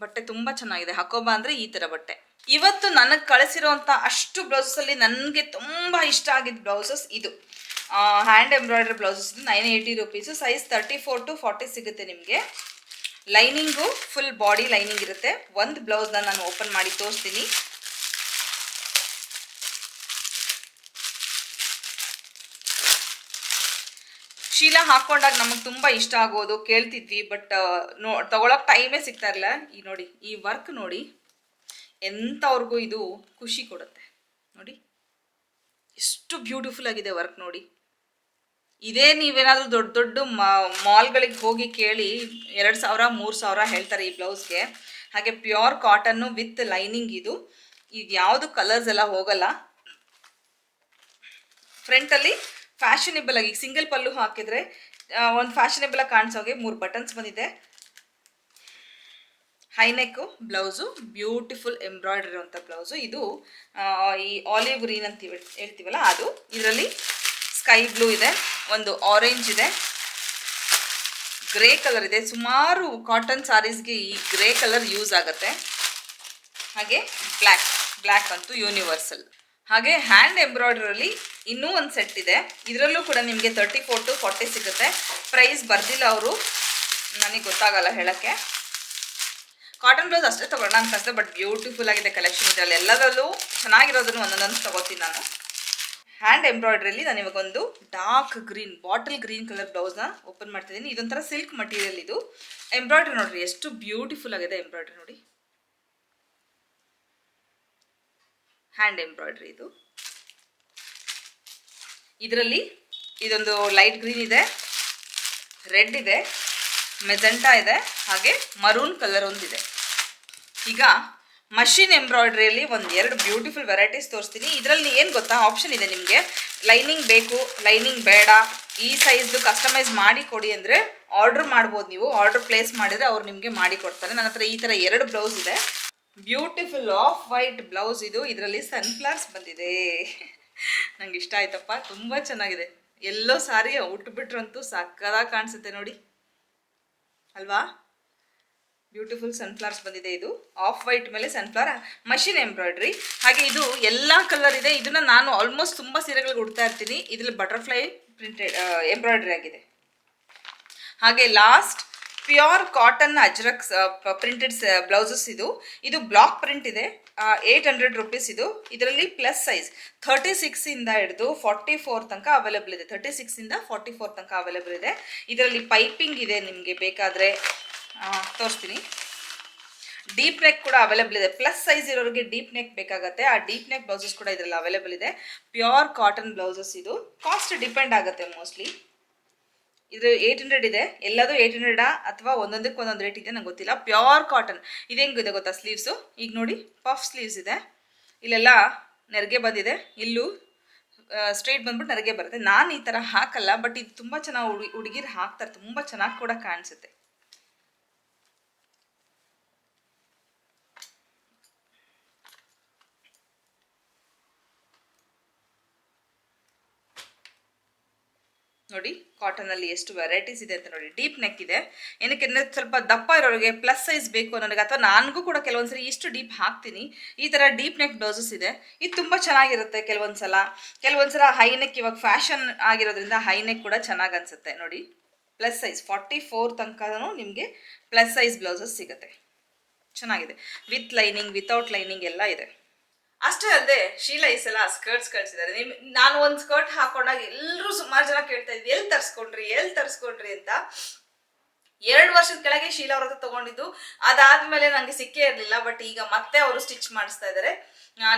ಬಟ್ಟೆ ತುಂಬ ಚೆನ್ನಾಗಿದೆ. ಹಕೋಬಾ ಅಂದರೆ ಈ ಥರ ಬಟ್ಟೆ. ಇವತ್ತು ನನಗೆ ಕಳಿಸಿರೋಂಥ ಅಷ್ಟು ಬ್ಲೌಸಲ್ಲಿ ನನಗೆ ತುಂಬ ಇಷ್ಟ ಆಗಿದ್ದ ಬ್ಲೌಸಸ್ ಇದು. Hand embroidery blouses nine eighty rupees size thirty four to forty ಸಿಗುತ್ತೆ ನಿಮಗೆ. ಲೈನಿಂಗು ಫುಲ್ ಬಾಡಿ ಲೈನಿಂಗ್ ಇರುತ್ತೆ. ಒಂದು ಬ್ಲೌಸ್ನ ನಾನು ಓಪನ್ ಮಾಡಿ ತೋರಿಸ್ತೀನಿ. ಶೀಲ ಹಾಕೊಂಡಾಗ ನಮಗೆ ತುಂಬಾ ಇಷ್ಟ ಆಗೋದು, ಕೇಳ್ತಿದ್ವಿ ಬಟ್ ನೋ, ತಗೊಳಕ್ ಟೈಮೇ ಸಿಗ್ತಾ ಇರಲ್ಲ ಈ ನೋಡಿ, ಈ ವರ್ಕ್ ನೋಡಿ ಎಂಥವ್ರಿಗೂ ಇದು ಖುಷಿ ಕೊಡುತ್ತೆ. ನೋಡಿ, ಎಷ್ಟು ಬ್ಯೂಟಿಫುಲ್ ಆಗಿದೆ ವರ್ಕ್ ನೋಡಿ. ಇದೇ ನೀವೇನಾದರೂ ದೊಡ್ಡ ದೊಡ್ಡ ಮಾಲ್ಗಳಿಗೆ ಹೋಗಿ ಕೇಳಿ, ಎರಡು ಸಾವಿರ, ಮೂರು ಸಾವಿರ ಹೇಳ್ತಾರೆ ಈ ಬ್ಲೌಸ್ಗೆ ಹಾಗೆ ಪ್ಯೂರ್ ಕಾಟನ್ನು ವಿತ್ ಲೈನಿಂಗ್ ಇದು. ಇದು ಯಾವುದು ಕಲರ್ಸ್ ಎಲ್ಲ ಹೋಗಲ್ಲ. ಫ್ರಂಟಲ್ಲಿ ಫ್ಯಾಷನೇಬಲ್ ಆಗಿ ಸಿಂಗಲ್ ಪಲ್ಲು ಹಾಕಿದ್ರೆ ಒಂದು ಫ್ಯಾಷನೇಬಲ್ ಆಗಿ ಕಾಣಿಸೋಗೆ ಮೂರು ಬಟನ್ಸ್ ಬಂದಿದೆ. High neck blouse beautiful embroidery ಇರುವಂಥ ಬ್ಲೌಸು ಇದು ಈ ಆಲಿವ್ ಗ್ರೀನ್ ಅಂತ ಹೇಳ್- ಹೇಳ್ತೀವಲ್ಲ, ಅದು. ಇದರಲ್ಲಿ ಸ್ಕೈ ಬ್ಲೂ ಇದೆ, ಒಂದು ಆರೆಂಜ್ ಇದೆ. ಗ್ರೇ ಕಲರ್ ಇದೆ. ಸುಮಾರು ಕಾಟನ್ ಸಾರೀಸ್ಗೆ ಈ ಗ್ರೇ ಕಲರ್ ಯೂಸ್ ಆಗುತ್ತೆ. ಹಾಗೆ ಬ್ಲ್ಯಾಕ್ ಬ್ಲ್ಯಾಕ್ ಅಂತೂ ಯೂನಿವರ್ಸಲ್ ಹಾಗೆ ಹ್ಯಾಂಡ್ ಎಂಬ್ರಾಯ್ಡ್ರಲ್ಲಿ ಇನ್ನೂ ಒಂದು ಸೆಟ್ ಇದೆ. ಇದರಲ್ಲೂ ಕೂಡ ನಿಮಗೆ ತರ್ಟಿ ಫೋರ್ ಟು ಫಾರ್ಟಿ ಸಿಗುತ್ತೆ. ಪ್ರೈಸ್ ಬರ್ದಿಲ್ಲ ಅವರು. ನನಗೆ ಗೊತ್ತಾಗಲ್ಲ ಹೇಳೋಕ್ಕೆ. ಕಾಟನ್ ಬ್ಲೌಸ್ ಅಷ್ಟೇ ತಗೊಳ್ಳೋಣ ಅಷ್ಟೇ ಬಟ್ ಬ್ಯೂಟಿಫುಲ್ ಆಗಿದೆ ಕಲೆಕ್ಷನ್ ಇದರಲ್ಲಿ. ಎಲ್ಲದರಲ್ಲೂ ಚೆನ್ನಾಗಿರೋದನ್ನು ಒಂದೊಂದೊಂದು ತಗೋತೀನಿ ನಾನು. ಹ್ಯಾಂಡ್ ಎಂಬ್ರಾಯ್ಡ್ರಿಲಿ ನಾನು ಇವಾಗೊಂದು dark green bottle green colour ಬ್ಲೌಸ್ನ open ಮಾಡ್ತಿದ್ದೀನಿ. ಇದೊಂಥರ ಸಿಲ್ಕ್ ಮಟೀರಿಯಲ್ ಇದು. ಎಂಬ್ರಾಯ್ಡ್ರಿ ನೋಡಿರಿ, ಎಷ್ಟು ಬ್ಯೂಟಿಫುಲ್ ಆಗಿದೆ ಎಂಬ್ರಾಯ್ಡ್ರಿ ನೋಡಿ. ಹ್ಯಾಂಡ್ ಎಂಬ್ರಾಯ್ಡ್ರಿ ಇದು. ಇದರಲ್ಲಿ ಇದೊಂದು ಲೈಟ್ ಗ್ರೀನ್ ಇದೆ ರೆಡ್ ಇದೆ ಮೆಜೆಂಟಾ ಇದೆ, ಹಾಗೆ ಮರೂನ್ ಕಲರ್ ಒಂದಿದೆ. ಈಗ ಮಷಿನ್ ಎಂಬ್ರಾಯ್ಡ್ರಿಯಲ್ಲಿ ಒಂದು ಎರಡು ಬ್ಯೂಟಿಫುಲ್ ವೆರೈಟೀಸ್ ತೋರಿಸ್ತೀನಿ. ಇದರಲ್ಲಿ ಏನು ಗೊತ್ತಾ? ಆಪ್ಷನ್ ಇದೆ ನಿಮಗೆ. ಲೈನಿಂಗ್ ಬೇಕು ಲೈನಿಂಗ್ ಬೇಡ. ಈ ಸೈಜ್ದು ಕಸ್ಟಮೈಸ್ ಮಾಡಿ ಕೊಡಿ ಅಂದರೆ ಆರ್ಡ್ರ್ ಮಾಡ್ಬೋದು ನೀವು. ಆರ್ಡ್ರ್ ಪ್ಲೇಸ್ ಮಾಡಿದರೆ ಅವ್ರು ನಿಮಗೆ ಮಾಡಿ ಕೊಡ್ತಾರೆ. ನನ್ನ ಹತ್ರ ಈ ಥರ ಎರಡು ಬ್ಲೌಸ್ ಇದೆ. ಬ್ಯೂಟಿಫುಲ್ ಆಫ್ ವೈಟ್ ಬ್ಲೌಸ್ ಇದು ಇದರಲ್ಲಿ ಸನ್ಫ್ಲವರ್ಸ್ ಬಂದಿದೆ. ನಂಗೆ ಇಷ್ಟ ಆಯ್ತಪ್ಪ, ತುಂಬ ಚೆನ್ನಾಗಿದೆ. ಎಲ್ಲೋ ಸಾರಿ ಉಟ್ಬಿಟ್ರಂತೂ ಸಕ್ಕದಾಗಿ ಕಾಣಿಸುತ್ತೆ ನೋಡಿ. ಅಲ್ವಾ? ಬ್ಯೂಟಿಫುಲ್ ಸನ್ಫ್ಲವರ್ಸ್ ಬಂದಿದೆ ಇದು. ಆಫ್ ವೈಟ್ ಮೇಲೆ ಸನ್ಫ್ಲವರ್ ಮಷಿನ್ ಎಂಬ್ರಾಯ್ಡ್ರಿ ಹಾಗೆ ಇದು ಎಲ್ಲ ಕಲರ್ ಇದೆ. ಇದನ್ನ ನಾನು ಆಲ್ಮೋಸ್ಟ್ ತುಂಬ ಸೀರೆಗಳಿಗೆ ಉಡ್ತಾ ಇರ್ತೀನಿ. ಇದ್ರಲ್ಲಿ ಬಟರ್ಫ್ಲೈ ಪ್ರಿಂಟೆಡ್ ಎಂಬ್ರಾಯ್ಡ್ರಿ ಆಗಿದೆ. ಹಾಗೆ last pure cotton ajrak printed blouses ಇದು. ಇದು ಬ್ಲಾಕ್ ಪ್ರಿಂಟ್ ಇದೆ. ಏಯ್ಟ್ ಹಂಡ್ರೆಡ್ ರುಪೀಸ್ ಇದು. ಇದರಲ್ಲಿ ಪ್ಲಸ್ ಸೈಜ್ ಥರ್ಟಿ ಸಿಕ್ಸಿಂದ ಹಿಡಿದು ಫಾರ್ಟಿ ಫೋರ್ ತನಕ ಅವೈಲೇಬಲ್ ಇದೆ. ಥರ್ಟಿ ಸಿಕ್ಸ್ ಇಂದ ಫಾರ್ಟಿ ಫೋರ್ ತನಕ ಅವೈಲೇಬಲ್ ಇದೆ. ಇದರಲ್ಲಿ ಪೈಪಿಂಗ್ ಇದೆ ನಿಮಗೆ ಬೇಕಾದರೆ. ತೋರಿಸ್ತೀನಿ. ಡೀಪ್ ನೆಕ್ ಕೂಡ ಅವೈಲೇಬಲ್ ಇದೆ. ಪ್ಲಸ್ ಸೈಜ್ ಇರೋರಿಗೆ ಡೀಪ್ ನೆಕ್ ಬೇಕಾಗುತ್ತೆ. ಆ ಡೀಪ್ ನೆಕ್ ಬ್ಲೌಸಸ್ ಕೂಡ ಇದರಲ್ಲಿ ಅವೈಲೇಬಲ್ ಇದೆ. ಪ್ಯೂರ್ ಕಾಟನ್ ಬ್ಲೌಸಸ್ ಇದು. ಕಾಸ್ಟ್ ಡಿಪೆಂಡ್ ಆಗುತ್ತೆ ಮೋಸ್ಟ್ಲಿ ಇದು ಏಯ್ಟ್ ಹಂಡ್ರೆಡ್ ಇದೆ. ಎಲ್ಲದೂ ಏಯ್ಟ್ ಹಂಡ್ರೆಡಾ ಅಥವಾ ಒಂದೊಂದಕ್ಕೆ ಒಂದೊಂದು ರೇಟ್ ಇದೆ ನಂಗೆ ಗೊತ್ತಿಲ್ಲ. ಪ್ಯೂರ್ ಕಾಟನ್ ಇದು ಹೆಂಗಿದೆ ಗೊತ್ತಾ ಸ್ಲೀವ್ಸು ಈಗ ನೋಡಿ ಪಫ್ ಸ್ಲೀವ್ಸ್ ಇದೆ. ಇಲ್ಲೆಲ್ಲ ನೆರಿಗೆ ಬಂದಿದೆ. ಇಲ್ಲೂ ಸ್ಟ್ರೈಟ್ ಬಂದ್ಬಿಟ್ಟು ನೆರಿಗೆ ಬರುತ್ತೆ. ನಾನು ಈ ಥರ ಹಾಕಲ್ಲ ಬಟ್ ಇದು ತುಂಬ ಚೆನ್ನಾಗಿ ಹುಡುಗಿ ಹುಡುಗಿರು ಹಾಕ್ತಾರೆ. ತುಂಬ ಚೆನ್ನಾಗಿ ಕೂಡ ಕಾಣಿಸುತ್ತೆ. ನೋಡಿ ಕಾಟನ್ ಅಲ್ಲಿ ಎಷ್ಟು ವೆರೈಟೀಸ್ ಇದೆ ಅಂತ ನೋಡಿ ಡೀಪ್ ನೆಕ್ ಇದೆ. ಏನಕ್ಕೆ ಸ್ವಲ್ಪ ದಪ್ಪ ಇರೋರಿಗೆ ಪ್ಲಸ್ ಸೈಜ್ ಬೇಕು ನನಗೆ ಅಥವಾ ನನಗೂ ಕೂಡ ಕೆಲವೊಂದ್ಸರಿ ಇಷ್ಟು ಡೀಪ್ ಹಾಕ್ತೀನಿ. ಈ ತರ ಡೀಪ್ ನೆಕ್ ಬ್ಲೌಸಸ್ ಇದೆ. ಇದು ತುಂಬಾ ಚೆನ್ನಾಗಿರುತ್ತೆ ಕೆಲವೊಂದ್ಸಲ ಕೆಲವೊಂದ್ಸಲ ಹೈ ನೆಕ್ ಇವಾಗ ಫ್ಯಾಷನ್ ಆಗಿರೋದ್ರಿಂದ ಹೈ ನೆಕ್ ಕೂಡ ಚೆನ್ನಾಗಿ ಅನ್ಸುತ್ತೆ ನೋಡಿ. ಪ್ಲಸ್ ಸೈಜ್ ಫಾರ್ಟಿ ಫೋರ್ ತನಕನೂ ನಿಮಗೆ ಪ್ಲಸ್ ಸೈಜ್ ಬ್ಲೌಸಸ್ ಸಿಗುತ್ತೆ. ಚೆನ್ನಾಗಿದೆ. ವಿತ್ ಲೈನಿಂಗ್ ವಿತೌಟ್ ಲೈನಿಂಗ್ ಎಲ್ಲ ಇದೆ. ಅಷ್ಟೇ ಅಲ್ಲದೆ, ಶೀಲಾ ಈ ಸಲ ಸ್ಕರ್ಟ್ಸ್ ಕಳ್ಸಿದ್ದಾರೆ ನಿಮ್, ನಾನು ಒಂದು ಸ್ಕರ್ಟ್ ಹಾಕೊಂಡಾಗ ಎಲ್ಲರೂ ಸುಮಾರು ಜನ ಕೇಳ್ತಾ ಇದ್ವಿ ಎಲ್ಲಿ ತರ್ಸ್ಕೊಂಡ್ರಿ ಎಲ್ಲಿ ತರ್ಸ್ಕೊಂಡ್ರಿ? ಅಂತ. ಎರಡು ವರ್ಷದ ಕೆಳಗೆ ಶೀಲಾ ಅವ್ರ ಹತ್ರ ತಗೊಂಡಿದ್ದು. ಅದಾದ್ಮೇಲೆ ನಂಗೆ ಸಿಕ್ಕೇ ಇರಲಿಲ್ಲ, ಬಟ್ ಈಗ ಮತ್ತೆ ಅವರು ಸ್ಟಿಚ್ ಮಾಡಿಸ್ತಾ ಇದ್ದಾರೆ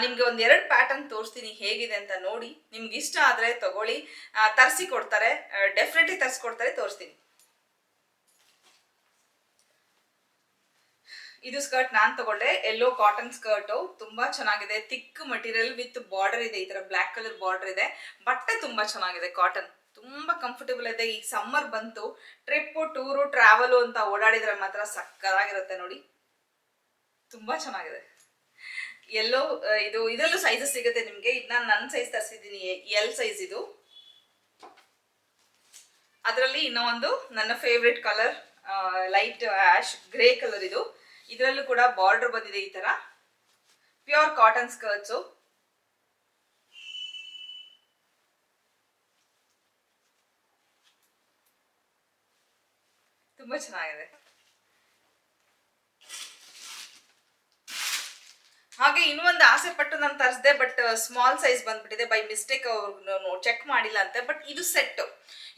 ನಿಮ್ಗೆ ಒಂದ್ ಎರಡು ಪ್ಯಾಟರ್ನ್ ತೋರಿಸ್ತೀನಿ, ಹೇಗಿದೆ ಅಂತ ನೋಡಿ. ನಿಮ್ಗೆ ಇಷ್ಟ ಆದ್ರೆ ತಗೊಳ್ಳಿ. ತರ್ಸಿ ಕೊಡ್ತಾರೆ ಡೆಫಿನೆಟ್ಲಿ ತರ್ಸ್ಕೊಡ್ತಾರೆ ತೋರಿಸ್ತೀನಿ. ಇದು ಸ್ಕರ್ಟ್ ನಾನ್ ತಗೊಂಡೆ, ಎಲ್ಲೋ ಕಾಟನ್ ಸ್ಕರ್ಟ್, ತುಂಬಾ ಚೆನ್ನಾಗಿದೆ. ತಿಕ್ ಮಟೀರಿಯಲ್ ವಿತ್ ಬಾರ್ಡರ್ ಇದೆ, ಈ ತರ ಬ್ಲಾಕ್ ಕಲರ್ ಬಾರ್ಡರ್ ಇದೆ. ಬಟ್ಟೆ ತುಂಬಾ ಚೆನ್ನಾಗಿದೆ ಕಾಟನ್ ತುಂಬಾ ಕಂಫರ್ಟೇಬಲ್ ಇದೆ. ಈಗ ಸಮ್ಮರ್ ಬಂತು ಟ್ರಿಪ್ ಟೂರು ಟ್ರಾವೆಲ್ ಅಂತ ಓಡಾಡಿದ್ರೆ ಮಾತ್ರ ಸಕ್ಕದಾಗಿರುತ್ತೆ ನೋಡಿ. ತುಂಬಾ ಚೆನ್ನಾಗಿದೆ. ಎಲ್ಲೋ ಇದು, ಇದರಲ್ಲೂ ಸೈಜಸ್ ಸಿಗುತ್ತೆ ನಿಮ್ಗೆ. ನಾನು ನನ್ನ ಸೈಜ್ ತರಿಸಿದ್ದೀನಿ ಎಲ್ ಸೈಜ್ ಇದು. ಅದರಲ್ಲಿ ಇನ್ನೂ ಒಂದು ನನ್ನ favourite colour light ash grey colour ಇದು. ಇದರಲ್ಲೂ ಕೂಡ ಬಾರ್ಡರ್ ಬಂದಿದೆ ಈ ತರ. ಪ್ಯೂರ್ ಕಾಟನ್ ಸ್ಕರ್ಟ್ಸು ತುಂಬಾ ಚೆನ್ನಾಗಿದೆ. ಹಾಗೆ ಇನ್ನೊಂದು ಆಸೆ ಪಟ್ಟು ನಾನು ತರಿಸಿದೆ ಬಟ್ ಸ್ಮಾಲ್ ಸೈಜ್ ಬಂದ್ಬಿಟ್ಟಿದೆ. ಬೈ ಮಿಸ್ಟೇಕ್ ಅವ್ರು ಚೆಕ್ ಮಾಡಿಲ್ಲ ಅಂತೆ ಬಟ್ ಇದು ಸೆಟ್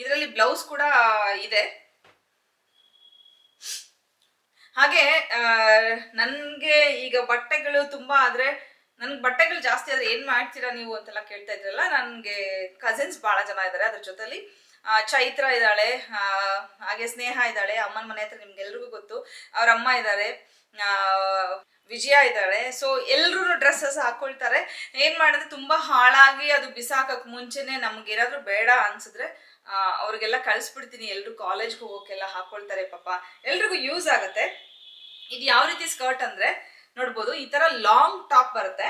ಇದರಲ್ಲಿ ಬ್ಲೌಸ್ ಕೂಡ ಇದೆ. ಹಾಗೆ ನನಗೆ ಈಗ ಬಟ್ಟೆಗಳು ತುಂಬಾ ಆದ್ರೆ, ನನ್ಗೆ ಬಟ್ಟೆಗಳು ಜಾಸ್ತಿ ಆದ್ರೆ ಏನ್ ಮಾಡ್ತೀರಾ ನೀವು ಅಂತೆಲ್ಲ ಕೇಳ್ತಾ ಇದ್ರಲ್ಲ, ನನ್ಗೆ ಕಸಿನ್ಸ್ ಬಹಳ ಜನ ಇದ್ದಾರೆ ಅದ್ರ ಜೊತೆಲಿ. ಚೈತ್ರ ಇದ್ದಾಳೆ ಹಾಗೆ ಸ್ನೇಹ ಇದ್ದಾಳೆ, ಅಮ್ಮನ ಮನೆ ಹತ್ರ ನಿಮ್ಗೆಲ್ರಿಗೂ ಗೊತ್ತು. ಅವ್ರ ಅಮ್ಮ ಇದ್ದಾರೆ ವಿಜಯ ಇದ್ದಾಳೆ. ಸೊ ಎಲ್ರು ಡ್ರೆಸ್ಸಸ್ ಹಾಕೊಳ್ತಾರೆ. ಏನ್ ಮಾಡಿದ್ರೆ ತುಂಬಾ ಹಾಳಾಗಿ ಅದು ಬಿಸಾಕಕ್ ಮುಂಚೆನೆ ನಮ್ಗೆ ಏನಾದ್ರು ಬೇಡ ಅನ್ಸಿದ್ರೆ ಅವ್ರಿಗೆಲ್ಲ ಕಳಿಸ್ಬಿಡ್ತೀನಿ, ಎಲ್ರು ಕಾಲೇಜ್ಗೆ ಹೋಗೋಕೆಲ್ಲ ಹಾಕೊಳ್ತಾರೆ ಪಾಪ. ಎಲ್ರಿಗೂ ಯೂಸ್ ಆಗುತ್ತೆ. ಇದು ಯಾವ ರೀತಿ ಸ್ಕರ್ಟ್ ಅಂದ್ರೆ, ನೋಡ್ಬೋದು, ಈ ತರ ಲಾಂಗ್ ಟಾಪ್ ಬರುತ್ತೆ.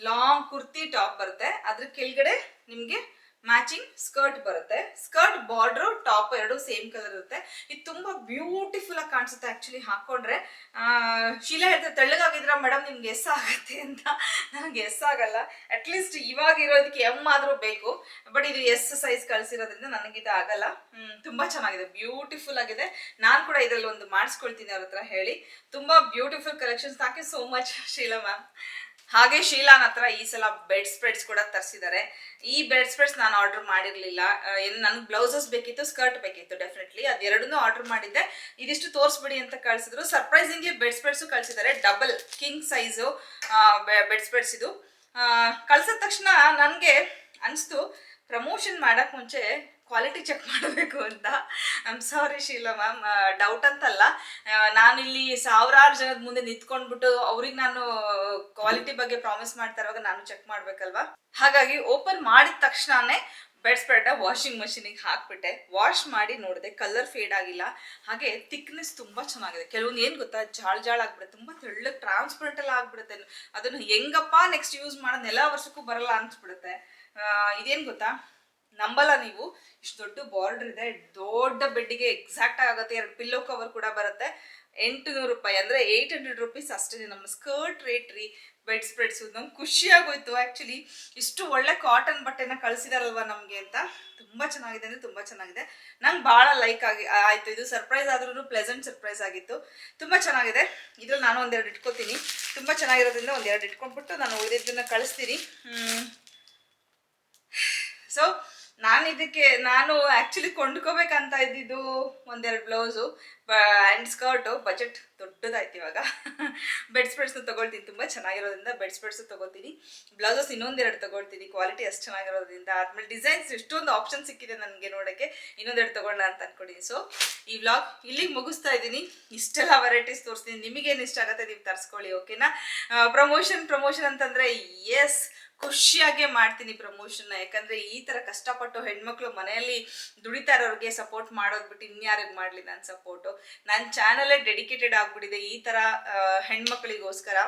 ಲಾಂಗ್ ಕುರ್ತಿ ಟಾಪ್ ಬರುತ್ತೆ. ಅದ್ರ ಕೆಳಗಡೆ ನಿಮ್ಗೆ ಮ್ಯಾಚಿಂಗ್ ಸ್ಕರ್ಟ್ ಬರುತ್ತೆ. ಸ್ಕರ್ಟ್ ಬಾರ್ಡರ್ ಟಾಪ್ ಎರಡು ಸೇಮ್ ಕಲರ್ ಇರುತ್ತೆ. ಇದು ತುಂಬಾ ಬ್ಯೂಟಿಫುಲ್ ಆಗಿ ಕಾಣಿಸುತ್ತೆ ಆಕ್ಚುಲಿ ಹಾಕೊಂಡ್ರೆ. ಶೀಲ ಹೇಳ್ತಾರೆ ತೆಳ್ಳಗಾಗಿದ್ರ ಮೇಡಮ್ ನಿಮ್ಗೆ ಎಸ್ ಆಗತ್ತೆ ಅಂತ. ನನಗೆ ಎಸ್ ಆಗಲ್ಲ. ಅಟ್ಲೀಸ್ಟ್ ಇವಾಗ ಇರೋದಕ್ಕೆ ಎಂ ಆದ್ರೂ ಬೇಕು. ಬಟ್ ಇದು ಎಸ್ ಸೈಜ್ ನನಗೆ ಇದು ಆಗಲ್ಲ. ತುಂಬಾ ಚೆನ್ನಾಗಿದೆ. ಬ್ಯೂಟಿಫುಲ್ ಆಗಿದೆ. ನಾನು ಕೂಡ ಇದರಲ್ಲಿ ಒಂದು ಮಾಡಿಸ್ಕೊಳ್ತೀನಿ ಅವ್ರ ಹತ್ರ ಹೇಳಿ. ತುಂಬಾ beautiful collections thank you so much Sheela ma'am ಹಾಗೆ ಶೀಲಾನ್ ಹತ್ರ ಈ ಸಲ ಬೆಡ್ ಸ್ಪ್ರೆಡ್ಸ್ ಕೂಡ ತರಿಸಿದ್ದಾರೆ ಈ ಬೆಡ್ ಸ್ಪ್ರೆಡ್ಸ್ ನಾನು ಆರ್ಡರ್ ಮಾಡಿರಲಿಲ್ಲ. ಏನು ನನಗೆ ಬ್ಲೌಸಸ್ ಬೇಕಿತ್ತು ಸ್ಕರ್ಟ್ ಬೇಕಿತ್ತು ಡೆಫಿನೆಟ್ಲಿ ಅದೆರಡನ್ನೂ ಆರ್ಡರ್ ಮಾಡಿದ್ದೆ. ಇದಿಷ್ಟು ತೋರಿಸ್ಬಿಡಿ ಅಂತ ಕಳಿಸಿದ್ರು. ಸರ್ಪ್ರೈಸಿಂಗ್ಲಿ ಬೆಡ್ ಸ್ಪ್ರೆಡ್ಸು ಕಳಿಸಿದ್ದಾರೆ double king size bed spreads ಇದು. ಕಳ್ಸಿದ ತಕ್ಷಣ ನನಗೆ ಅನಿಸ್ತು ಪ್ರಮೋಷನ್ ಮಾಡೋಕ್ಕೆ ಮುಂಚೆ ಕ್ವಾಲಿಟಿ ಚೆಕ್ ಮಾಡಬೇಕು ಅಂತ. I'm sorry Sheela ma'am doubt ಅಂತಲ್ಲ. ನಾನಿಲ್ಲಿ ಸಾವಿರಾರು ಜನದ ಮುಂದೆ ನಿಂತ್ಕೊಂಡ್ಬಿಟ್ಟು ಅವ್ರಿಗೆ ನಾನು ಕ್ವಾಲಿಟಿ ಬಗ್ಗೆ ಪ್ರಾಮಿಸ್ ಮಾಡ್ತಾ ಇರುವಾಗ ನಾನು ಚೆಕ್ ಮಾಡಬೇಕಲ್ವಾ? ಹಾಗಾಗಿ ಓಪನ್ ಮಾಡಿದ ತಕ್ಷಣನೇ ಬೆಡ್ ಸ್ಪ್ರೆಡ್ ವಾಷಿಂಗ್ ಮಷೀನಿಗೆ ಹಾಕ್ಬಿಟ್ಟೆ. ವಾಶ್ ಮಾಡಿ ನೋಡಿದೆ ಕಲರ್ ಫೇಡ್ ಆಗಿಲ್ಲ. ಹಾಗೆ ತಿಕ್ನೆಸ್ ತುಂಬಾ ಚೆನ್ನಾಗಿದೆ. ಕೆಲವೊಂದು ಏನು ಗೊತ್ತಾ? ಜಾಳ್ ಜಾಳ್ ಆಗ್ಬಿಡುತ್ತೆ, ತುಂಬಾ ತೆಳ್ಳಗೆ ಟ್ರಾನ್ಸ್ಪರೆಂಟ್ ಎಲ್ಲ ಆಗ್ಬಿಡುತ್ತೆ. ಅದನ್ನು ಹೆಂಗಪ್ಪ ನೆಕ್ಸ್ಟ್ ಯೂಸ್ ಮಾಡೋದು ಎಲ್ಲ ವರ್ಷಕ್ಕೂ ಬರಲ್ಲ ಅನ್ಸ್ಬಿಡುತ್ತೆ. ಇದೇನ್ ಗೊತ್ತಾ? ನಂಬಲ್ಲ ನೀವು. ಇಷ್ಟು ದೊಡ್ಡ ಬಾರ್ಡರ್ ಇದೆ. ದೊಡ್ಡ ಬೆಡ್ಡಿಗೆ ಎಕ್ಸಾಕ್ಟ್ ಆಗುತ್ತೆ. ಎರಡು ಪಿಲ್ಲೋ ಕವರ್ ಕೂಡ ಬರುತ್ತೆ. ಎಂಟುನೂರು ರೂಪಾಯಿ ಅಂದ್ರೆ ಏಯ್ಟ್ ಹಂಡ್ರೆಡ್ ರುಪೀಸ್ ಅಷ್ಟೇ ನಮ್ಮ ಸ್ಕರ್ಟ್ ರೇಟ್ ರೀ. ಬೆಡ್ ಸ್ಪ್ರೆಡ್ಸ್ ನಮ್ಗೆ ಖುಷಿ ಆ್ಯಕ್ಚುಲಿ ಇಷ್ಟು ಒಳ್ಳೆ ಕಾಟನ್ ಬಟ್ಟೆನ ಕಳ್ಸಿದಾರಲ್ವ ನಮಗೆ ಅಂತ. ತುಂಬಾ ಚೆನ್ನಾಗಿದೆ ಅಂದರೆ ತುಂಬಾ ಚೆನ್ನಾಗಿದೆ. ನಂಗೆ ಬಹಳ ಲೈಕ್ ಆಗಿ ಆಯಿತು. ಇದು ಸರ್ಪ್ರೈಸ್ ಆದ್ರೂ ಪ್ಲೆಸೆಂಟ್ ಸರ್ಪ್ರೈಸ್ ಆಗಿತ್ತು. ತುಂಬಾ ಚೆನ್ನಾಗಿದೆ. ಇದ್ರಲ್ಲಿ ನಾನು ಒಂದೆರಡು ಇಟ್ಕೋತೀನಿ. ತುಂಬಾ ಚೆನ್ನಾಗಿರೋದ್ರಿಂದ ಒಂದೆರಡು ಇಟ್ಕೊಂಡ್ಬಿಟ್ಟು ನಾನು ಉಳಿದಿದ್ದನ್ನ ಕಳಿಸ್ತೀನಿ. ಸೊ ನಾನು ಇದಕ್ಕೆ, ನಾನು ಆ್ಯಕ್ಚುಲಿ ಕೊಂಡ್ಕೋಬೇಕಂತ ಇದ್ದಿದ್ದು ಒಂದೆರಡು ಬ್ಲೌಸು ಆ್ಯಂಡ್ ಸ್ಕರ್ಟು ಬಜೆಟ್ ದೊಡ್ಡದಾಯ್ತು ಇವಾಗ. ಬೆಡ್ ಸ್ಪ್ರೆಡ್ಸ್ನ ತೊಗೊಳ್ತೀನಿ, ತುಂಬ ಚೆನ್ನಾಗಿರೋದ್ರಿಂದ ಬೆಡ್ ಸ್ಪ್ರೆಡ್ಸು ತೊಗೊಳ್ತೀನಿ. ಬ್ಲೌಸಸ್ ಇನ್ನೊಂದೆರಡು ತಗೊಳ್ತೀನಿ ಕ್ವಾಲಿಟಿ ಅಷ್ಟು ಚೆನ್ನಾಗಿರೋದ್ರಿಂದ. ಆದಮೇಲೆ ಡಿಸೈನ್ಸ್ ಎಷ್ಟೊಂದು ಆಪ್ಷನ್ ಸಿಕ್ಕಿದೆ ನನಗೆ ನೋಡೋಕ್ಕೆ, ಇನ್ನೊಂದೆರಡು ತೊಗೊಳ್ಳೋಣ ಅಂತ ಅಂದ್ಕೊಡಿ ಸೊ ಈ ವ್ಲಾಗ್ ಇಲ್ಲಿಗೆ ಮುಗಿಸ್ತಾ ಇದ್ದೀನಿ. ಇಷ್ಟೆಲ್ಲ ವೆರೈಟೀಸ್ ತೋರಿಸ್ತೀನಿ. ನಿಮಗೇನು ಇಷ್ಟ ಆಗುತ್ತೆ ನೀವು ತರಿಸ್ಕೊಳ್ಳಿ ಓಕೆನಾ ಪ್ರಮೋಷನ್ ಪ್ರಮೋಷನ್ ಅಂತಂದರೆ ಎಸ್ ಖುಷಿಯಾಗೆ ಮಾಡ್ತೀನಿ ಪ್ರಮೋಷನ್ ಯಾಕಂದ್ರೆ ಈ ತರ ಕಷ್ಟಪಟ್ಟು ಹೆಣ್ಮಕ್ಳು ಮನೆಯಲ್ಲಿ ದುಡಿತಾ ಇರೋರಿಗೆ ಸಪೋರ್ಟ್ ಮಾಡೋದ್ ಬಿಟ್ಟು ಇನ್ಯಾರಿಗೆ ಮಾಡ್ಲಿ ನಾನು ಸಪೋರ್ಟು ನನ್ನ ಚಾನಲೇ ಡೆಡಿಕೇಟೆಡ್ ಆಗ್ಬಿಟ್ಟಿದೆ ಈ ತರ ಹೆಣ್ಮಕ್ಳಿಗೋಸ್ಕರ.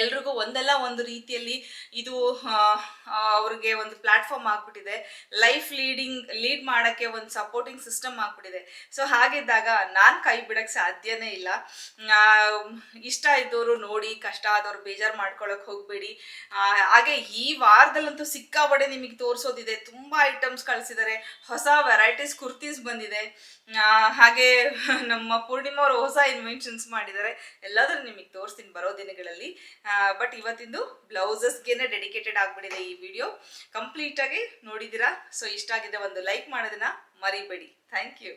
ಎಲ್ರಿಗೂ ಒಂದಲ್ಲ ಒಂದು ರೀತಿಯಲ್ಲಿ ಇದು ಅವ್ರಿಗೆ ಒಂದು ಪ್ಲಾಟ್ಫಾರ್ಮ್ ಆಗ್ಬಿಟ್ಟಿದೆ. ಲೈಫ್ ಲೀಡಿಂಗ್ ಲೀಡ್ ಮಾಡೋಕ್ಕೆ ಒಂದು ಸಪೋರ್ಟಿಂಗ್ ಸಿಸ್ಟಮ್ ಆಗ್ಬಿಟ್ಟಿದೆ. ಸೊ ಹಾಗಿದ್ದಾಗ ನಾನು ಕೈ ಬಿಡಕ್ಕೆ ಸಾಧ್ಯನೇ ಇಲ್ಲ. ಇಷ್ಟ ಇದ್ದವರು ನೋಡಿ, ಕಷ್ಟ ಆದವ್ರು ಬೇಜಾರು ಮಾಡ್ಕೊಳ್ಳೋಕೆ ಹೋಗ್ಬೇಡಿ. ಹಾಗೆ ಈ ವಾರದಲ್ಲಂತೂ ಸಿಕ್ಕಾಬಡೆ ನಿಮಗೆ ತೋರಿಸೋದಿದೆ. ತುಂಬ ಐಟಮ್ಸ್ ಕಳಿಸಿದ್ದಾರೆ ಹೊಸ ವೆರೈಟೀಸ್ ಕುರ್ತೀಸ್ ಬಂದಿದೆ. ಹಾಗೆ ನಮ್ಮ ಪೂರ್ಣಿಮಾ ಅವರು ಹೊಸ ಇನ್ವೆನ್ಷನ್ಸ್ ಮಾಡಿದ್ದಾರೆ ಎಲ್ಲದನ್ನು ನಿಮಗೆ ತೋರಿಸ್ತೀನಿ ಬರೋ ದಿನಗಳಲ್ಲಿ. ಬಟ್ ಇವತ್ತಿಂದು ಬ್ಲೌಸಸ್ಗೆನೆ ಡೆಡಿಕೇಟೆಡ್ ಆಗಿಬಿಟ್ಟಿದೆ ಈ ವಿಡಿಯೋ ಕಂಪ್ಲೀಟಾಗಿ ನೋಡಿದ್ದೀರಾ? ಸೊ ಇಷ್ಟ ಆಗಿದೆ ಒಂದು ಲೈಕ್ ಮಾಡೋದನ್ನ ಮರಿಬೇಡಿ. Thank you